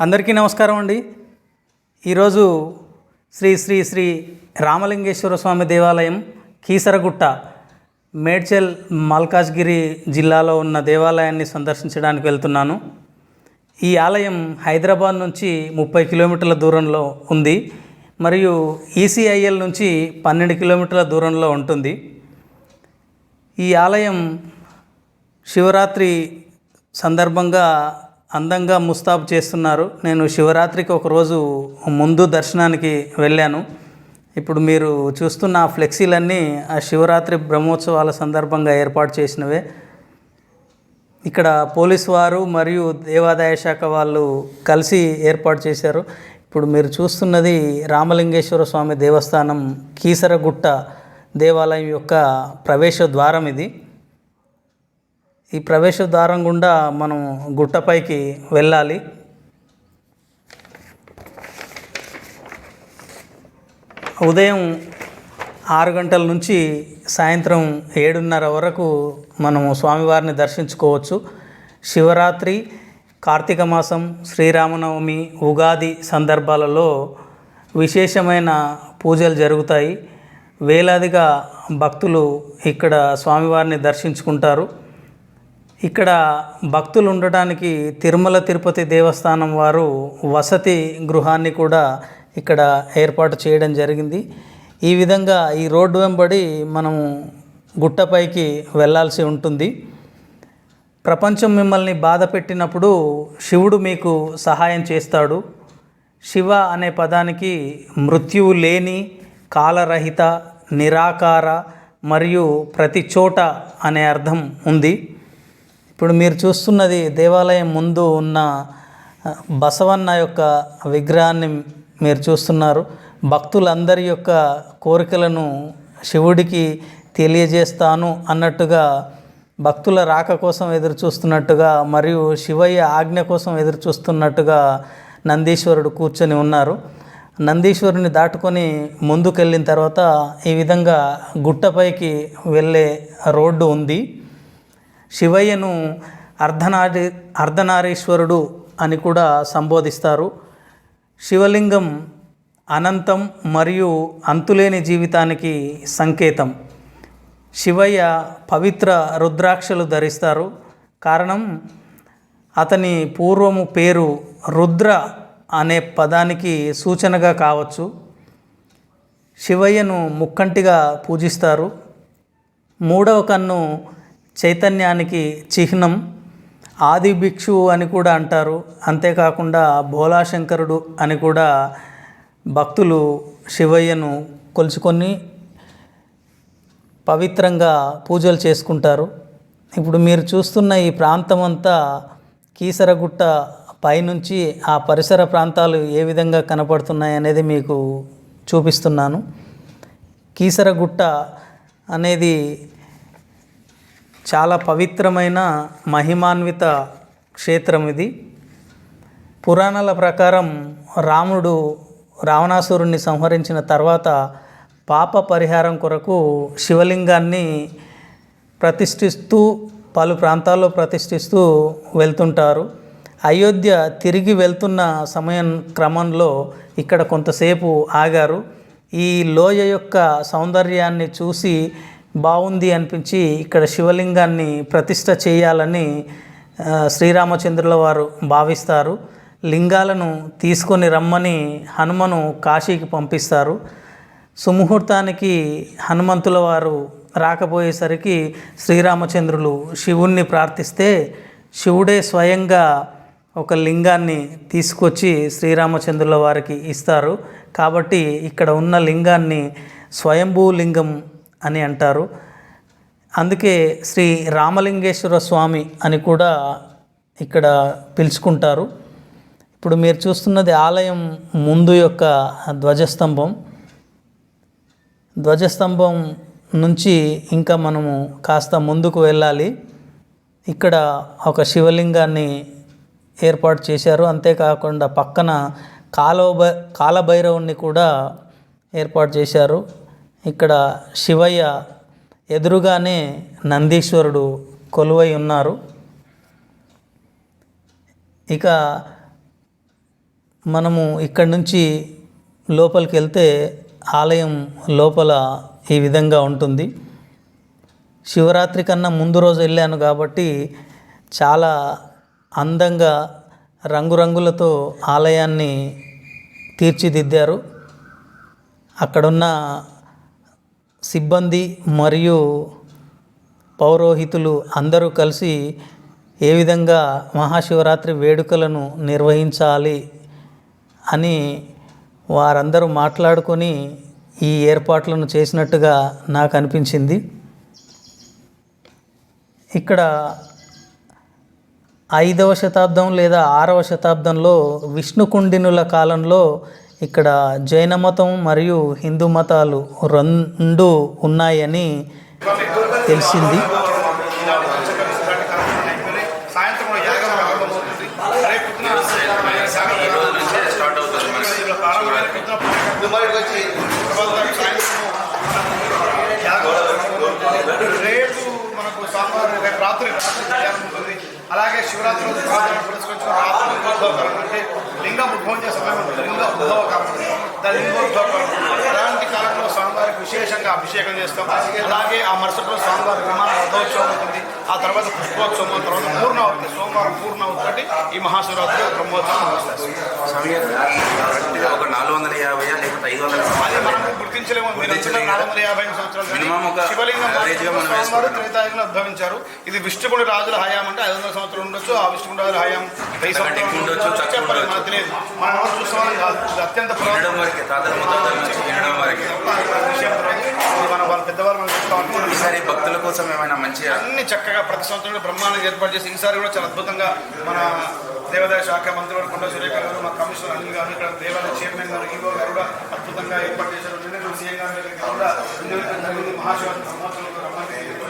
అందరికీ నమస్కారం అండి. ఈరోజు శ్రీ శ్రీ శ్రీ రామలింగేశ్వర స్వామి దేవాలయం కీసరగుట్ట మేడ్చల్ మల్కాజ్గిరి జిల్లాలో ఉన్న దేవాలయాన్ని సందర్శించడానికి వెళ్తున్నాను. ఈ ఆలయం హైదరాబాద్ నుంచి ముప్పై కిలోమీటర్ల దూరంలో ఉంది. మరియు ఈసీఐఎల్ నుంచి పన్నెండు కిలోమీటర్ల దూరంలో ఉంటుంది. ఈ ఆలయం శివరాత్రి సందర్భంగా అందంగా ముస్తాబు చేస్తున్నారు. నేను శివరాత్రికి ఒకరోజు ముందు దర్శనానికి వెళ్ళాను. ఇప్పుడు మీరు చూస్తున్న ఆ ఫ్లెక్సీలన్నీ ఆ శివరాత్రి బ్రహ్మోత్సవాల సందర్భంగా ఏర్పాటు చేసినవే. ఇక్కడ పోలీసు వారు మరియు దేవాదాయ శాఖ వాళ్ళు కలిసి ఏర్పాటు చేశారు. ఇప్పుడు మీరు చూస్తున్నది రామలింగేశ్వర స్వామి దేవస్థానం కీసరగుట్ట దేవాలయం యొక్క ప్రవేశ ద్వారం ఇది. ఈ ప్రవేశ ద్వారం గుండా మనం గుట్టపైకి వెళ్ళాలి. ఉదయం ఆరు గంటల నుంచి సాయంత్రం ఏడున్నర వరకు మనము స్వామివారిని దర్శించుకోవచ్చు. శివరాత్రి కార్తీక మాసం శ్రీరామనవమి ఉగాది సందర్భాలలో విశేషమైన పూజలు జరుగుతాయి. వేలాదిగా భక్తులు ఇక్కడ స్వామివారిని దర్శించుకుంటారు. ఇక్కడ భక్తులు ఉండటానికి తిరుమల తిరుపతి దేవస్థానం వారు వసతి గృహాన్ని కూడా ఇక్కడ ఏర్పాటు చేయడం జరిగింది. ఈ విధంగా ఈ రోడ్డు వెంబడి మనము గుట్టపైకి వెళ్ళాల్సి ఉంటుంది. ప్రపంచం మిమ్మల్ని బాధ పెట్టినప్పుడు శివుడు మీకు సహాయం చేస్తాడు. శివ అనే పదానికి మృత్యువు లేని కాలరహిత నిరాకార మరియు ప్రతి చోట అనే అర్థం ఉంది. ఇప్పుడు మీరు చూస్తున్నది దేవాలయం ముందు ఉన్న బసవన్న యొక్క విగ్రహాన్ని మీరు చూస్తున్నారు. భక్తులందరి యొక్క కోరికలను శివుడికి తెలియజేస్తాను అన్నట్టుగా భక్తుల రాక కోసం ఎదురు చూస్తున్నట్టుగా మరియు శివయ్య ఆజ్ఞ కోసం ఎదురు చూస్తున్నట్టుగా నందీశ్వరుడు కూర్చొని ఉన్నారు. నందీశ్వరుని దాటుకొని ముందుకెళ్ళిన తర్వాత ఈ విధంగా గుట్టపైకి వెళ్ళే రోడ్డు ఉంది. శివయ్యను అర్ధనారి అర్ధనారీశ్వరుడు అని కూడా సంబోధిస్తారు. శివలింగం అనంతం మరియు అంతులేని జీవితానికి సంకేతం. శివయ్య పవిత్ర రుద్రాక్షలు ధరిస్తారు. కారణం అతని పూర్వము పేరు రుద్ర అనే పదానికి సూచనగా కావచ్చు. శివయ్యను ముక్కంటిగా పూజిస్తారు. మూడవ కన్ను చైతన్యానికి చిహ్నం ఆది భిక్షువు అని కూడా అంటారు. అంతేకాకుండా భోలాశంకరుడు అని కూడా భక్తులు శివయ్యను కొలుచుకొని పవిత్రంగా పూజలు చేసుకుంటారు. ఇప్పుడు మీరు చూస్తున్న ఈ ప్రాంతం అంతా కీసరగుట్ట పైనుంచి ఆ పరిసర ప్రాంతాలు ఏ విధంగా కనపడుతున్నాయి అనేది మీకు చూపిస్తున్నాను. కీసరగుట్ట అనేది చాలా పవిత్రమైన మహిమాన్విత క్షేత్రం ఇది. పురాణాల ప్రకారం రాముడు రావణాసురుణ్ణి సంహరించిన తర్వాత పాప పరిహారం కొరకు శివలింగాన్ని ప్రతిష్ఠిస్తూ పలు ప్రాంతాల్లో ప్రతిష్ఠిస్తూ వెళ్తుంటారు. అయోధ్య తిరిగి వెళ్తున్న సమయం క్రమంలో ఇక్కడ కొంతసేపు ఆగారు. ఈ లోయ యొక్క సౌందర్యాన్ని చూసి బాగుంది అనిపించి ఇక్కడ శివలింగాన్ని ప్రతిష్ట చేయాలని శ్రీరామచంద్రుల వారు భావిస్తారు. లింగాలను తీసుకొని రమ్మని హనుమను కాశీకి పంపిస్తారు. సుముహూర్తానికి హనుమంతుల వారు రాకపోయేసరికి శ్రీరామచంద్రులు శివుణ్ణి ప్రార్థిస్తే శివుడే స్వయంగా ఒక లింగాన్ని తీసుకొచ్చి శ్రీరామచంద్రుల వారికి ఇస్తారు. కాబట్టి ఇక్కడ ఉన్న లింగాన్ని స్వయంభూ లింగం అని అంటారు. అందుకే శ్రీ రామలింగేశ్వర స్వామి అని కూడా ఇక్కడ పిలుచుకుంటారు. ఇప్పుడు మీరు చూస్తున్నది ఆలయం ముందు యొక్క ధ్వజస్తంభం. ధ్వజస్తంభం నుంచి ఇంకా మనము కాస్త ముందుకు వెళ్ళాలి. ఇక్కడ ఒక శివలింగాన్ని ఏర్పాటు చేశారు. అంతేకాకుండా పక్కన కాలభ కాలభైరవుణ్ణి కూడా ఏర్పాటు చేశారు. ఇక్కడ శివయ్య ఎదురుగానే నందీశ్వరుడు కొలువై ఉన్నారు. ఇక మనము ఇక్కడి నుంచి లోపలికి వెళ్తే ఆలయం లోపల ఈ విధంగా ఉంటుంది. శివరాత్రి కన్నా ముందు రోజు వెళ్ళాను కాబట్టి చాలా అందంగా రంగురంగులతో ఆలయాన్ని తీర్చిదిద్దారు. అక్కడున్న సిబ్బంది మరియు పౌరోహితులు అందరూ కలిసి ఏ విధంగా మహాశివరాత్రి వేడుకలను నిర్వహించాలి అని వారందరూ మాట్లాడుకొని ఈ ఏర్పాట్లను చేసినట్టుగా నాకు అనిపించింది. ఇక్కడ ఐదవ శతాబ్దం లేదా ఆరవ శతాబ్దంలో విష్ణుకుండినుల కాలంలో ఇక్కడ జైన మతం మరియు హిందూ మతాలు రెండు ఉన్నాయని తెలిసింది. రేపు మనకు రేపు రాత్రి అలాగే శివరాత్రి రోజు శివరాత్రిని పురస్కరించుకుని రాత్రి ఉద్భవకాలం అంటే లింగం ఉద్భవం చేసే సమయం లింగ ఉద్భవ దాని లింగోద్భవ అలాంటి కాలంలో స్వామివారికి విశేషంగా అభిషేకం చేస్తాం అలాగే ఆ మరుసటి రోజు స్వామివారి విమాన రథోత్సవం ఉంటుంది. ఆ తర్వాత పుష్పోత్సవం ఆ తర్వాత పూర్ణావతి సోమవారం పూర్ణావతి తోటి ఈ మహాశివరాత్రి బ్రహ్మోత్సవం. ఒక నాలుగు వందల యాభై లేకపోతే ఐదు వందల మీరు నాలుగు వందల యాభై సంవత్సరాలు శివలింగం. త్రేతాయుగంలో ఉద్భవించారు. ఇది విష్ణుకుడి రాజుల హయాం అంటే ఐదు వందల సంవత్సరాలు ఉండొచ్చు ఆ విష్ణుకుడి రాజుల హయాం వెయ్యి సంవత్సరాలు తక్కువ చెప్పలేదు ఉండొచ్చు. మనకు తెలియదు. మనం ఎవరు కాదు. అత్యంత మన వాళ్ళ పెద్దవాళ్ళు మనం చెప్తా ఉంటాం ఈసారి భక్తుల కోసం ఏమైనా మంచిగా అన్ని చక్కగా ప్రతి సంవత్సరం కూడా బ్రహ్మాండంగా ఏర్పాటు చేసి ఈసారి కూడా చాలా అద్భుతంగా మన దేవాదాయ శాఖ మంత్రివారు కొండ సురేఖ గారు మా కమిషనర్ అనిల్ గారు ఇక్కడ దేవాలయ చైర్మన్ గారు ఈవో గారు కూడా అద్భుతంగా ఏర్పాటు చేశారు. నిన్న కూడా సీఎం గారి దగ్గరికి కూడా వినియోగించడం జరిగింది మహాశివరాత్రి బ్రహ్మోత్సవంలో రమ్మని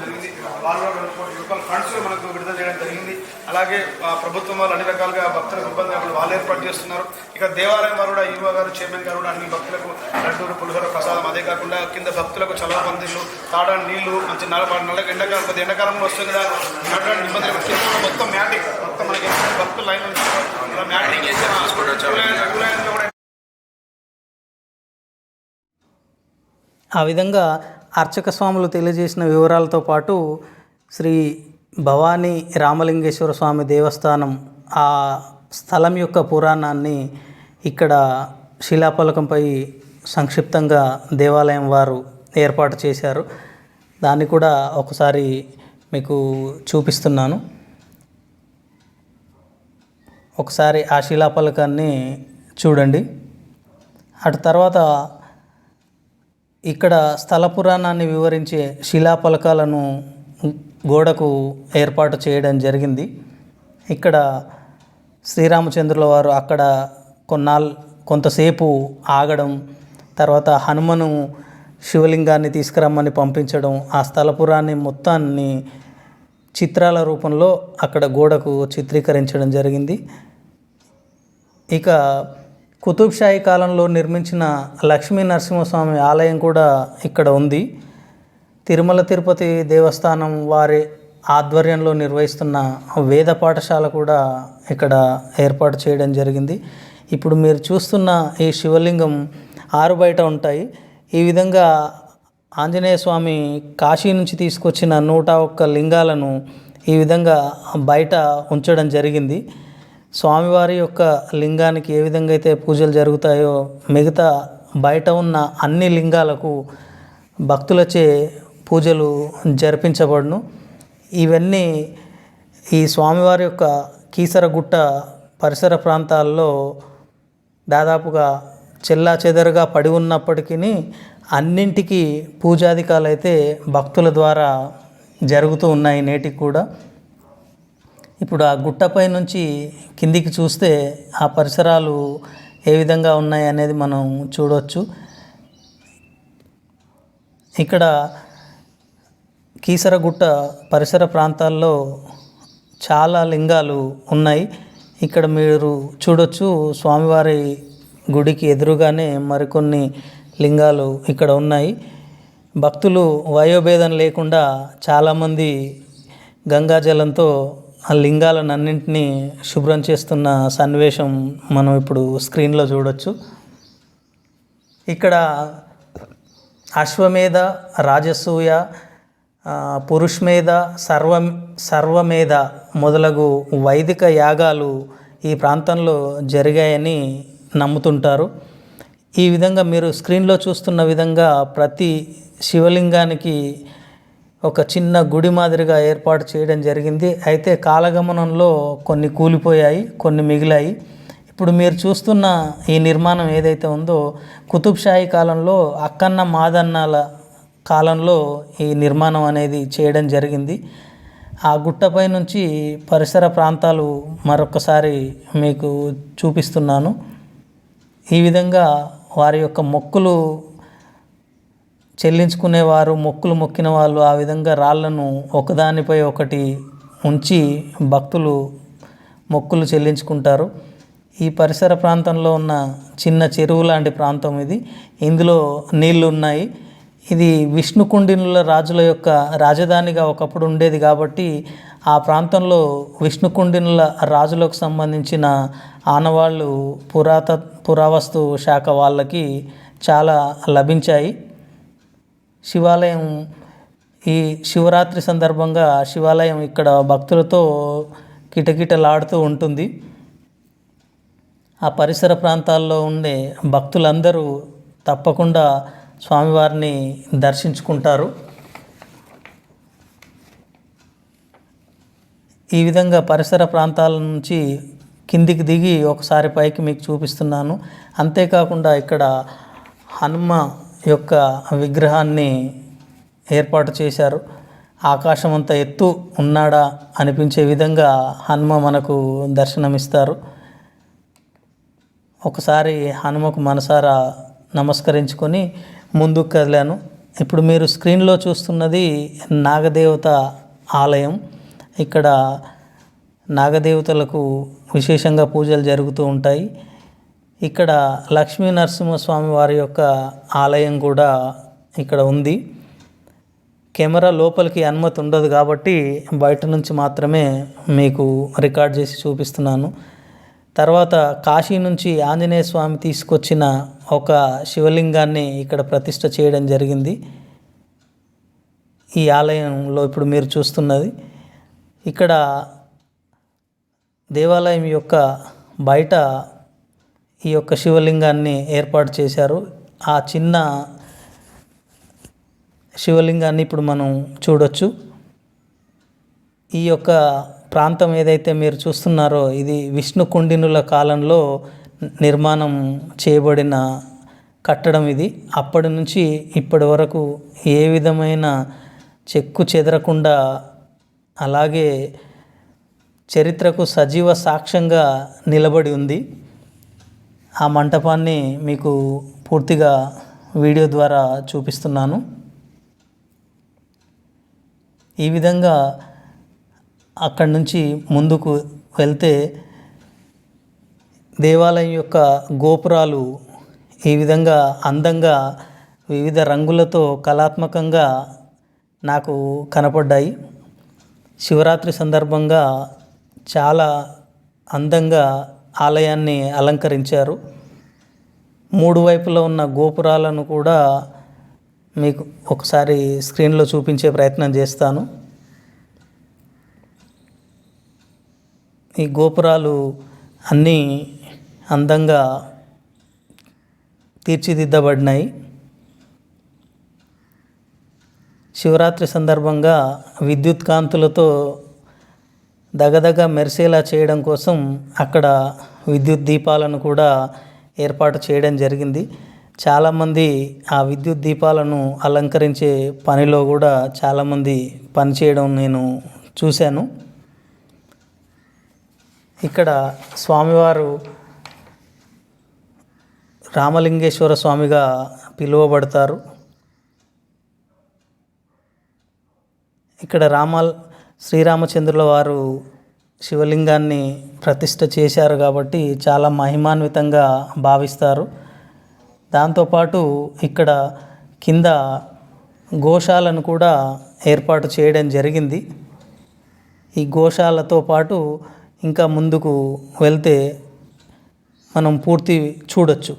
జరిగింది. వాళ్ళు రెండు కోట్ల రూపాయల ఫండ్స్ మనకు విడుదల చేయడం జరిగింది. అలాగే ప్రభుత్వం వాళ్ళు అన్ని రకాలుగా భక్తులకు ఇబ్బంది లేకుండా వాళ్ళు ఏర్పాటు చేస్తున్నారు. ఇక దేవాలయం వారు కూడా ఈవో గారు చైర్మన్ గారు కూడా అన్ని భక్తులకు లడ్డూరు పులిహోర ప్రసాదం అదే కాకుండా కింద భక్తులకు చలవ పందిళ్ళు తాడని నీళ్ళు మంచి నలభై నెలలకు ఎండాకాలం కొద్ది ఎండాకాలంలో వస్తుంది కదా. నడవడానికి ఇబ్బంది మొత్తం మ్యాటింగ్ మొత్తం మనకి భక్తులు లైన్ నుంచి మ్యాటింగ్ చేసి చూసుకోవచ్చు. ఆ విధంగా అర్చక స్వాములు తెలియజేసిన వివరాలతో పాటు శ్రీ భవానీ రామలింగేశ్వర స్వామి దేవస్థానం ఆ స్థలం యొక్క పురాణాన్ని ఇక్కడ శిలాఫలకంపై సంక్షిప్తంగా దేవాలయం వారు ఏర్పాటు చేశారు. దాన్ని కూడా ఒకసారి మీకు చూపిస్తున్నాను. ఒకసారి ఆ శిలాఫలకాన్ని చూడండి. అటు తర్వాత ఇక్కడ స్థల పురాణాన్ని వివరించే శిలాఫలకాలను గోడకు ఏర్పాటు చేయడం జరిగింది. ఇక్కడ శ్రీరామచంద్రుల వారు అక్కడ కొన్నాళ్ళు కొంతసేపు ఆగడం తర్వాత హనుమను శివలింగాన్ని తీసుకురమ్మని పంపించడం ఆ స్థల పురాణాన్ని మొత్తాన్ని చిత్రాల రూపంలో అక్కడ గోడకు చిత్రీకరించడం జరిగింది. ఇక కుతుబ్షాహీ కాలంలో నిర్మించిన లక్ష్మీ నరసింహస్వామి ఆలయం కూడా ఇక్కడ ఉంది. తిరుమల తిరుపతి దేవస్థానం వారి ఆధ్వర్యంలో నిర్వహిస్తున్న వేద పాఠశాల కూడా ఇక్కడ ఏర్పాటు చేయడం జరిగింది. ఇప్పుడు మీరు చూస్తున్న ఈ శివలింగం ఆరు బయట ఉంటాయి. ఈ విధంగా ఆంజనేయ స్వామి కాశీ నుంచి తీసుకొచ్చిన నూట ఒక్క లింగాలను ఈ విధంగా బయట ఉంచడం జరిగింది. స్వామివారి యొక్క లింగానికి ఏ విధంగా అయితే పూజలు జరుగుతాయో మిగతా బయట ఉన్న అన్ని లింగాలకు భక్తులచే పూజలు జరిపించబడును. ఇవన్నీ ఈ స్వామివారి యొక్క కీసరగుట్ట పరిసర ప్రాంతాల్లో దాదాపుగా చెల్లా చెదరుగా పడి ఉన్నప్పటికీ అన్నింటికీ పూజాధికాలు అయితే భక్తుల ద్వారా జరుగుతూ ఉన్నాయి నేటికి కూడా. ఇప్పుడు ఆ గుట్టపై నుంచి కిందికి చూస్తే ఆ పరిసరాలు ఏ విధంగా ఉన్నాయి అనేది మనం చూడవచ్చు ఇక్కడ కీసరగుట్ట పరిసర ప్రాంతాల్లో చాలా లింగాలు ఉన్నాయి. ఇక్కడ మీరు చూడొచ్చు స్వామివారి గుడికి ఎదురుగానే మరికొన్ని లింగాలు ఇక్కడ ఉన్నాయి. భక్తులు వయోభేదం లేకుండా చాలామంది గంగాజలంతో ఆ లింగాలన్నింటినీ శుభ్రం చేస్తున్న సన్నివేశం మనం ఇప్పుడు స్క్రీన్లో చూడొచ్చు. ఇక్కడ అశ్వమేధ రాజసూయ పురుష్మేధ సర్వ సర్వమేధ మొదలగు వైదిక యాగాలు ఈ ప్రాంతంలో జరిగాయని నమ్ముతుంటారు. ఈ విధంగా మీరు స్క్రీన్లో చూస్తున్న విధంగా ప్రతి శివలింగానికి ఒక చిన్న గుడి మాదిరిగా ఏర్పాటు చేయడం జరిగింది. అయితే కాలగమనంలో కొన్ని కూలిపోయాయి కొన్ని మిగిలాయి. ఇప్పుడు మీరు చూస్తున్న ఈ నిర్మాణం ఏదైతే ఉందో కుతుబ్షాహీ కాలంలో అక్కన్న మాదన్నాల కాలంలో ఈ నిర్మాణం అనేది చేయడం జరిగింది. ఆ గుట్టపై నుంచి పరిసర ప్రాంతాలు మరొకసారి మీకు చూపిస్తున్నాను. ఈ విధంగా వారి యొక్క మొక్కులు చెల్లించుకునేవారు మొక్కులు మొక్కిన వాళ్ళు ఆ విధంగా రాళ్ళను ఒకదానిపై ఒకటి ఉంచి భక్తులు మొక్కులు చెల్లించుకుంటారు. ఈ పరిసర ప్రాంతంలో ఉన్న చిన్న చెరువు లాంటి ప్రాంతం ఇది. ఇందులో నీళ్ళు ఉన్నాయి. ఇది విష్ణుకుండినుల రాజుల యొక్క రాజధానిగా ఒకప్పుడు ఉండేది కాబట్టి ఆ ప్రాంతంలో విష్ణుకుండినుల రాజులకు సంబంధించిన ఆనవాళ్ళు పురాత పురావస్తు శాఖ వాళ్ళకి చాలా లభించాయి. శివాలయం ఈ శివరాత్రి సందర్భంగా శివాలయం ఇక్కడ భక్తులతో కిటకిటలాడుతూ ఉంటుంది. ఆ పరిసర ప్రాంతాల్లో ఉండే భక్తులందరూ తప్పకుండా స్వామివారిని దర్శించుకుంటారు. ఈ విధంగా పరిసర ప్రాంతాల నుంచి కిందికి దిగి ఒకసారి పైకి మీకు చూపిస్తున్నాను. అంతేకాకుండా ఇక్కడ హనుమ యొక్క విగ్రహాన్ని ఏర్పాటు చేశారు. ఆకాశం అంత ఎత్తు ఉన్నాడా అనిపించే విధంగా హనుమ మనకు దర్శనమిస్తారు. ఒకసారి హనుమకు మనసారా నమస్కరించుకొని ముందుకు కదిలాను. ఇప్పుడు మీరు స్క్రీన్లో చూస్తున్నది నాగదేవత ఆలయం. ఇక్కడ నాగదేవతలకు విశేషంగా పూజలు జరుగుతూ ఉంటాయి. ఇక్కడ లక్ష్మీ నరసింహస్వామి వారి యొక్క ఆలయం కూడా ఇక్కడ ఉంది. కెమెరా లోపలికి అనుమతి ఉండదు కాబట్టి బయట నుంచి మాత్రమే మీకు రికార్డ్ చేసి చూపిస్తున్నాను. తర్వాత కాశీ నుంచి ఆంజనేయ స్వామి తీసుకొచ్చిన ఒక శివలింగాన్ని ఇక్కడ ప్రతిష్ట చేయడం జరిగింది. ఈ ఆలయంలో ఇప్పుడు మీరు చూస్తున్నది. ఇక్కడ దేవాలయం యొక్క బయట ఈ యొక్క శివలింగాన్ని ఏర్పాటు చేశారు. ఆ చిన్న శివలింగాన్ని ఇప్పుడు మనం చూడొచ్చు. ఈ యొక్క ప్రాంతం ఏదైతే మీరు చూస్తున్నారో ఇది విష్ణు కుండినుల కాలంలో నిర్మాణం చేయబడిన కట్టడం ఇది. అప్పటి నుంచి ఇప్పటి వరకు ఏ విధమైన చెక్కు చెదరకుండా అలాగే చరిత్రకు సజీవ సాక్ష్యంగా నిలబడి ఉంది. ఆ మంటపాన్ని మీకు పూర్తిగా వీడియో ద్వారా చూపిస్తున్నాను. ఈ విధంగా అక్కడి నుంచి ముందుకు వెళ్తే దేవాలయం యొక్క గోపురాలు ఈ విధంగా అందంగా వివిధ రంగులతో కళాత్మకంగా నాకు కనపడ్డాయి. శివరాత్రి సందర్భంగా చాలా అందంగా ఆలయాన్ని అలంకరించారు. మూడు వైపులా ఉన్న గోపురాలను కూడా మీకు ఒకసారి స్క్రీన్లో చూపించే ప్రయత్నం చేస్తాను. ఈ గోపురాలు అన్నీ అందంగా తీర్చిదిద్దబడినాయి. శివరాత్రి సందర్భంగా విద్యుత్ కాంతులతో దగదగ మెరిసేలా చేయడం కోసం అక్కడ విద్యుత్ దీపాలను కూడా ఏర్పాటు చేయడం జరిగింది. చాలామంది ఆ విద్యుత్ దీపాలను అలంకరించే పనిలో కూడా చాలామంది పనిచేయడం నేను చూశాను. ఇక్కడ స్వామివారు రామలింగేశ్వర స్వామిగా పిలువబడతారు. ఇక్కడ రామాల్ శ్రీరామచంద్రుల వారు శివలింగాన్ని ప్రతిష్ట చేశారు కాబట్టి చాలా మహిమాన్వితంగా భావిస్తారు. దాంతోపాటు ఇక్కడ కింద గోశాలను కూడా ఏర్పాటు చేయడం జరిగింది. ఈ గోశాలతో పాటు ఇంకా ముందుకు వెళ్తే మనం పూర్తి చూడొచ్చు.